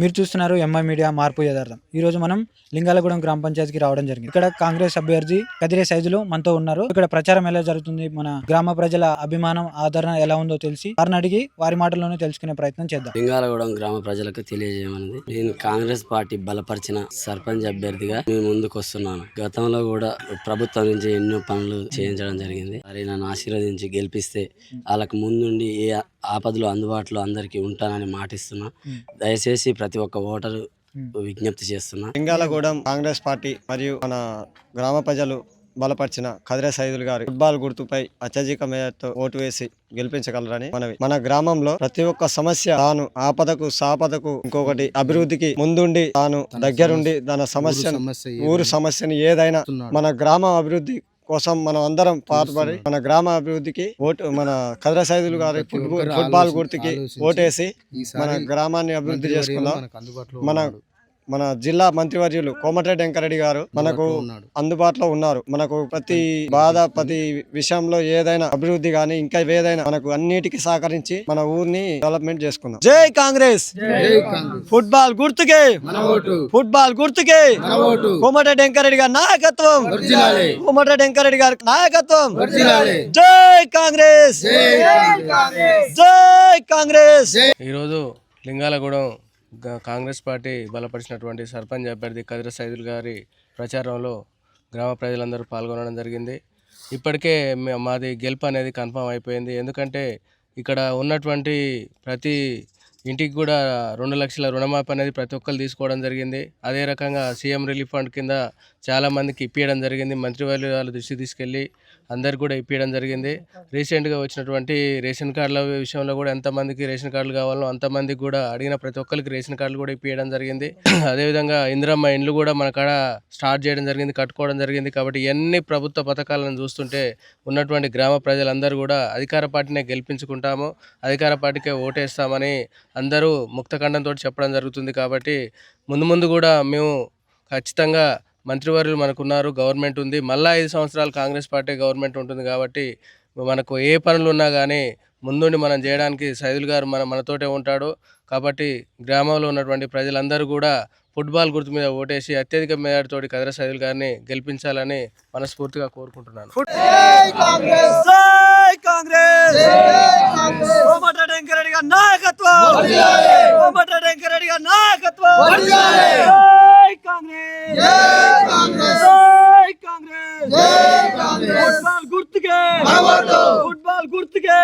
మీరు చూస్తున్నారు MI media మార్పు యథార్థం ఈ రోజు మనం లింగాలగూడెం గ్రామ పంచాయతీకి రావడం జరిగింది. ఇక్కడ కాంగ్రెస్ అభ్యర్థి కదిరే సైజులు మనతో ఉన్నారు. ఇక్కడ ప్రచారం ఎలా జరుగుతుంది? మన గ్రామ ప్రజల అభిమానం ఆదరణ ఎలా ఉందో తెలిసి వారిని అడిగి వారి మాటల్లోనే తెలుసుకునే ప్రయత్నం చేద్దాం. లింగాలగూడెం గ్రామ ప్రజలకు తెలియజేయమన్నది. నేను కాంగ్రెస్ పార్టీ బలపరిచిన సర్పంచ్ అభ్యర్థిగా నేను ముందుకు వస్తున్నాను గతంలో కూడా ప్రభుత్వం నుంచి ఎన్నో పనులు చేయించడం జరిగింది. మరి నన్ను ఆశీర్వదించి గెలిపిస్తే వాళ్ళకు ముందుండి ఏ ఆపదలు అందుబాటులో అందరికీ ఉంటానని మాటిస్తున్నా. దయచేసి ప్రతి ఒక్క ఓటరు విజ్ఞప్తి చేస్తున్నా. లింగాలగూడెం కాంగ్రెస్ పార్టీ మరియు మన గ్రామ ప్రజలు బలపరిచిన కదిరే సైదులు గారు ఫుట్బాల్ గుర్తుపై అత్యధిక మేయర్తో ఓటు వేసి గెలిపించగలరని మనవి. మన గ్రామంలో ప్రతి ఒక్క సమస్య తాను ఆపదకు సాపదకు ఇంకొకటి అభివృద్ధికి ముందుండి తాను దగ్గరుండి తన సమస్యను ఊరు సమస్యని ఏదైనా మన గ్రామ అభివృద్ధి కోసం మనం అందరం పాటుపడి మన గ్రామ అభివృద్ధికి ఓటు మన కదిర సైదులు గారి ఫుట్బాల్ ఫుట్బాల్ గుర్తుకి ఓటేసి మన గ్రామాన్ని అభివృద్ధి చేసుకుందాం. మన మన జిల్లా మంత్రివర్యులు కోమటిరెడ్డి వెంకరెడ్డి గారు మనకు అందుబాటులో ఉన్నారు. మనకు ప్రతి బాధ ప్రతి విషయంలో ఏదైనా అభివృద్ధి గాని ఇంకా ఏదైనా మనకు అన్నిటికీ సహకరించి మన ఊరిని డెవలప్మెంట్ చేసుకుందాం. జై కాంగ్రెస్! ఫుట్బాల్ గుర్తుకే! ఫుట్బాల్ గుర్తుకే! కోమటిరెడ్డి వెంకరెడ్డి గారి నాయకత్వం! కోమటిరెడ్డి వెంకరెడ్డి గారి నాయకత్వం! జై కాంగ్రెస్! జై కాంగ్రెస్. ఈరోజు లింగాలగూడెం కాంగ్రెస్ పార్టీ బలపరిచినటువంటి సర్పంచ్ అభ్యర్థి కదిర సైదుల్ గారి ప్రచారంలో గ్రామ ప్రజలందరూ పాల్గొనడం జరిగింది. ఇప్పటికే మాది గెలుపు అనేది కన్ఫర్మ్ అయిపోయింది. ఎందుకంటే ఇక్కడ ఉన్నటువంటి ప్రతి ఇంటికి కూడా రెండు లక్షల రుణమాఫీ అనేది ప్రతి ఒక్కరు తీసుకోవడం జరిగింది. అదే రకంగా సీఎం రిలీఫ్ ఫండ్ కింద చాలామందికి ఇప్పించడం జరిగింది. మంత్రివర్యుల దృష్టి దృష్టికి తీసుకెళ్ళి అందరికి కూడా ఇప్పించడం జరిగింది. రీసెంట్గా వచ్చినటువంటి రేషన్ కార్డుల విషయంలో కూడా ఎంతమందికి రేషన్ కార్డులు కావాలో అంతమందికి కూడా అడిగిన ప్రతి ఒక్కరికి రేషన్ కార్డులు కూడా ఇప్పించడం జరిగింది. అదేవిధంగా ఇందిరమ్మ ఇండ్లు కూడా మన కాడ స్టార్ట్ చేయడం జరిగింది కట్టుకోవడం జరిగింది. కాబట్టి ఇవన్నీ ప్రభుత్వ పథకాలను చూస్తుంటే ఉన్నటువంటి గ్రామ ప్రజలందరూ కూడా అధికార పార్టీనే గెలిపించుకుంటాము అధికార పార్టీకే ఓటేస్తామని అందరూ ముక్తఖండంతో చెప్పడం జరుగుతుంది. కాబట్టి ముందు ముందు కూడా మేము ఖచ్చితంగా మంత్రివర్యులు మనకున్నారు గవర్నమెంట్ ఉంది. మళ్ళా ఐదు సంవత్సరాలు కాంగ్రెస్ పార్టీ గవర్నమెంట్ ఉంటుంది కాబట్టి మనకు ఏ పనులు ఉన్నా కానీ ముందుండి మనం చేయడానికి సైదుల్ గారు మన మనతోటే ఉంటాడు. కాబట్టి గ్రామంలో ఉన్నటువంటి ప్రజలందరూ కూడా ఫుట్బాల్ గుర్తు మీద ఓటేసి అత్యధిక మేరతోటి కదిర సైదుల్ గారిని గెలిపించాలని మనస్ఫూర్తిగా కోరుకుంటున్నాను. నాయకత్వం! ఫుట్బాల్ గుర్తుకే. ఫుట్బాల్ గుర్తుకే.